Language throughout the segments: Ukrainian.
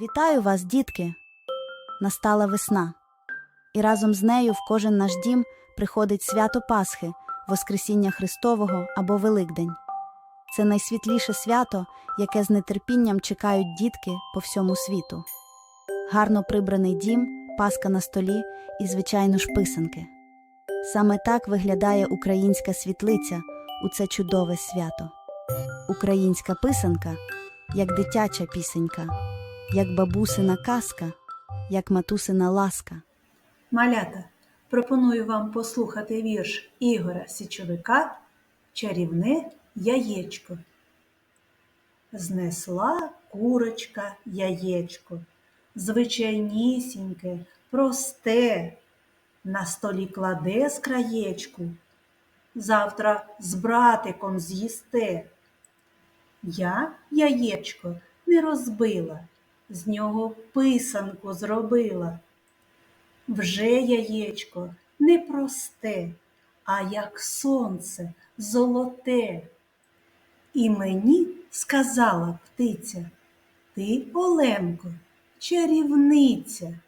Вітаю вас, дітки! Настала весна, і разом з нею в кожен наш дім приходить свято Пасхи, Воскресіння Христового або Великдень. Це найсвітліше свято, яке з нетерпінням чекають дітки по всьому світу. Гарно прибраний дім, паска на столі і, звичайно ж, писанки. Саме так виглядає українська світлиця у це чудове свято. Українська писанка як дитяча пісенька, як бабусина казка, як матусина ласка. Малята, пропоную вам послухати вірш Ігоря Січовика Чарівне яєчко. Знесла курочка яєчко, звичайнісіньке, просте, на столі кладе з краєчку, завтра з братиком з'їсте. Я яєчко не розбила, з нього писанку зробила. Вже яєчко не просте, а як сонце золоте. І мені сказала птиця, ти, Оленко, чарівниця.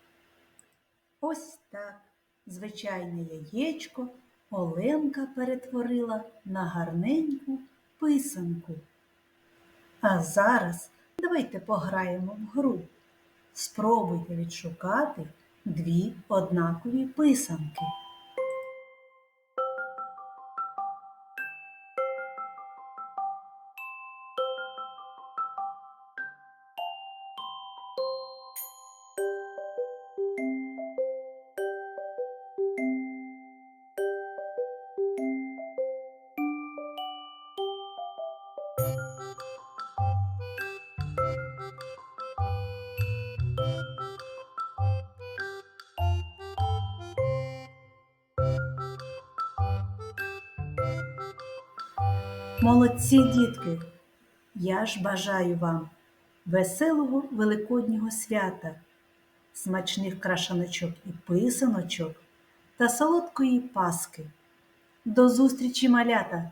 Ось так звичайне яєчко Оленка перетворила на гарненьку писанку. А зараз давайте пограємо в гру. Спробуйте відшукати дві однакові писанки. Молодці, дітки! Я ж бажаю вам веселого великоднього свята, смачних крашаночок і писаночок та солодкої паски. До зустрічі, малята!